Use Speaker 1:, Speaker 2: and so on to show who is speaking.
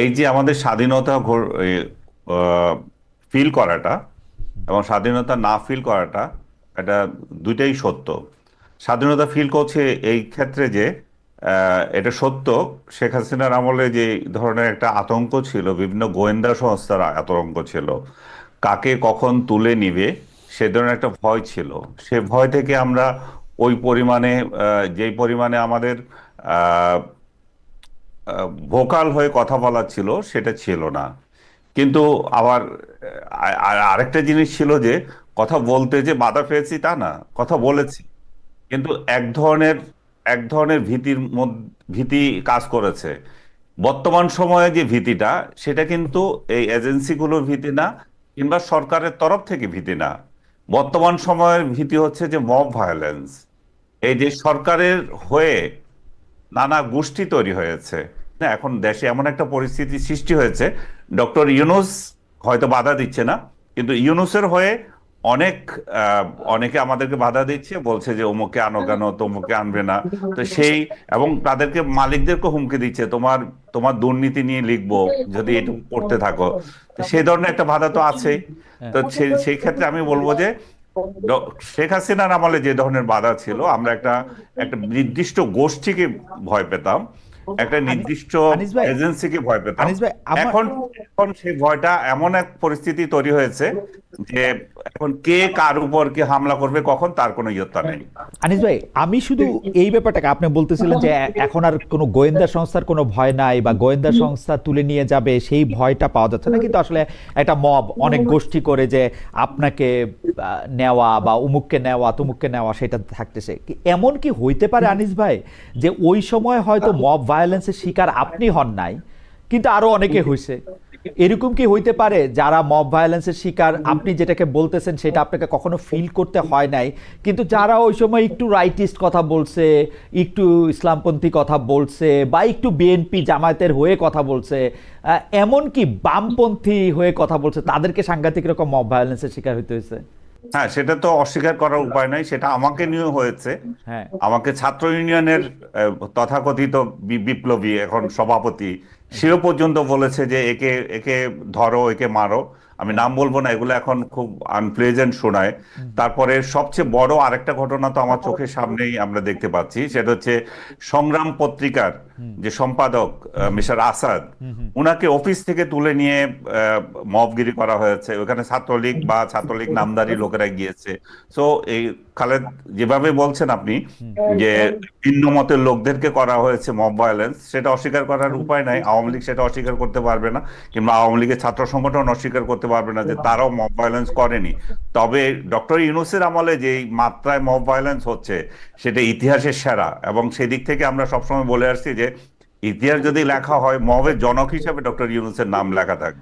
Speaker 1: এই যে আমাদের স্বাধীনতা ফিল করাটা এবং স্বাধীনতা না ফিল করাটা এটা দুইটাই সত্য। স্বাধীনতা ফিল করছে এই ক্ষেত্রে যে এটা সত্য, শেখ হাসিনার আমলে যে ধরনের একটা আতঙ্ক ছিল, বিভিন্ন গোয়েন্দা সংস্থার আতঙ্ক ছিল, কাকে কখন তুলে নিবে, সে ধরনের একটা ভয় ছিল। সে ভয় থেকে আমরা ওই পরিমাণে যেই পরিমাণে আমাদের ভোকাল হয়ে কথা বলা ছিল, সেটা ছিল না। কিন্তু আবার আরেকটা জিনিস ছিল যে, কথা বলতে যে বাধা পেয়েছি তা না, কথা বলেছি। কিন্তু এক ধরনের এক ধরনের ভীতির ভীতি কাজ করেছে। বর্তমান সময়ে যে ভীতিটা, সেটা কিন্তু এই এজেন্সিগুলোর ভীতি না, কিংবা সরকারের তরফ থেকে ভীতি না। বর্তমান সময়ের ভীতি হচ্ছে যে মব ভায়োলেন্স। এই যে সরকারের হয়ে নানা গোষ্ঠী তৈরি হয়েছে না, এখন দেশে এমন একটা পরিস্থিতি সৃষ্টি হয়েছে ডক্টর ইউনুস হয়তো বাধা দিচ্ছে না কিন্তু ইউনুসের হয়ে অনেক অনেকে আমাদেরকে বাধা দিচ্ছে বলছে যে অমুকে আনো কেন তমুকে আনবে না। তো সেই এবং তাদেরকে মালিকদেরকে হুমকি দিচ্ছে তোমার তোমার দুর্নীতি নিয়ে লিখব যদি এটা করতে থাকো। সেই ধরনের একটা বাধা তো আছেই। তো সেই ক্ষেত্রে আমি বলব যে শেখ হাসিনার আমলে যে ধরনের বাধা ছিল আমরা একটা একটা নির্দিষ্ট গোষ্ঠীকে ভয় পেতাম। একটা নির্দিষ্ট এজেন্সিকে ভয়
Speaker 2: আমার-
Speaker 1: এখন এখন সেই ভয়টা এমন এক পরিস্থিতি তৈরি হয়েছে যে এখন কে কার উপর কে হামলা করবে কখন তার কোনো ইয়ত্তা নেই।
Speaker 2: আনিস ভাই আমি শুধু এই ব্যাপারটাকে আপনি বলতেছিলেন যে এখন আর কোনো গোয়েন্দা সংস্থার কোনো ভয় নাই বা গোয়েন্দা সংস্থা তুলে নিয়ে যাবে সেই ভয়টা পাওয়া যাচ্ছে না। কিন্তু আসলে একটা মব অনেক গোষ্ঠী করে যে আপনাকে নেওয়া বা উমুককে নেওয়া তুমুককে নেওয়া সেটা থাকতেছে। এমন কি হইতে পারে আনিস ভাই যে ওই সময় হয়তো মব ভায়োলেন্সের শিকার আপনি হন নাই কিন্তু আরও অনেকে হয়েছে এরকম কি হইতে পারে যারা মব ভায়োলেন্সের শিকার? আপনি যেটাকে বলতেছেন সেটা আপনাকে কখনো ফিল করতে হয় নাই কিন্তু যারা ওই সময় একটু রাইটিস্ট কথা বলছে একটু ইসলামপন্থী কথা বলছে বা একটু বিএনপি জামায়াতের হয়ে কথা বলছে আহ, এমনকি বামপন্থী হয়ে কথা বলছে তাদেরকে সাংঘাতিক রকম মব ভায়োলেন্সের শিকার হইতে হয়েছে
Speaker 1: হ্যাঁ সেটা তো অস্বীকার করার উপায় নাই সেটা আমাকে নিয়ে হয়েছে।
Speaker 2: হ্যাঁ।
Speaker 1: আমাকে ছাত্র ইউনিয়নের তথাকথিত বিপ্লবী এখন সভাপতি সেও পর্যন্ত বলেছে যে একে একে ধরো, একে মারো। আমি নাম বলব না, এগুলো এখন খুব আনপ্লেজেন্ট শোনায়। তারপরে সবচেয়ে বড় আরেকটা ঘটনা তো আমার চোখের সামনেই আমরা দেখতে পাচ্ছি। সেটা হচ্ছে সংগ্রাম পত্রিকার যে সম্পাদক মিস্টার আসাদ, উনাকে অফিস থেকে তুলে নিয়ে মবগিরি করা হয়েছে। ওখানে ছাত্রলীগ বা ছাত্রলীগ নামদারি লোকেরা গিয়েছে। সো এই খালেদ, যেভাবে বলছেন আপনি, যে ভিন্ন মতের লোকদেরকে করা হয়েছে মব ভায়োলেন্স সেটা অস্বীকার করার উপায় নাই। আওয়ামী লীগ সেটা অস্বীকার করতে পারবে না কিংবা আওয়ামী লীগের ছাত্র সংগঠন অস্বীকার করতে পারবে না যে তারাও মব ভায়োলেন্স করেনি। তবে ডক্টর ইউনুসের আমলে যে মাত্রায় মব ভায়োলেন্স হচ্ছে সেটা ইতিহাসের সেরা। এবং সেদিক থেকে আমরা সবসময় বলে আসছি যে ইতিহাস যদি লেখা হয় মবের জনক হিসেবে ডক্টর ইউনুসের নাম লেখা থাকবে।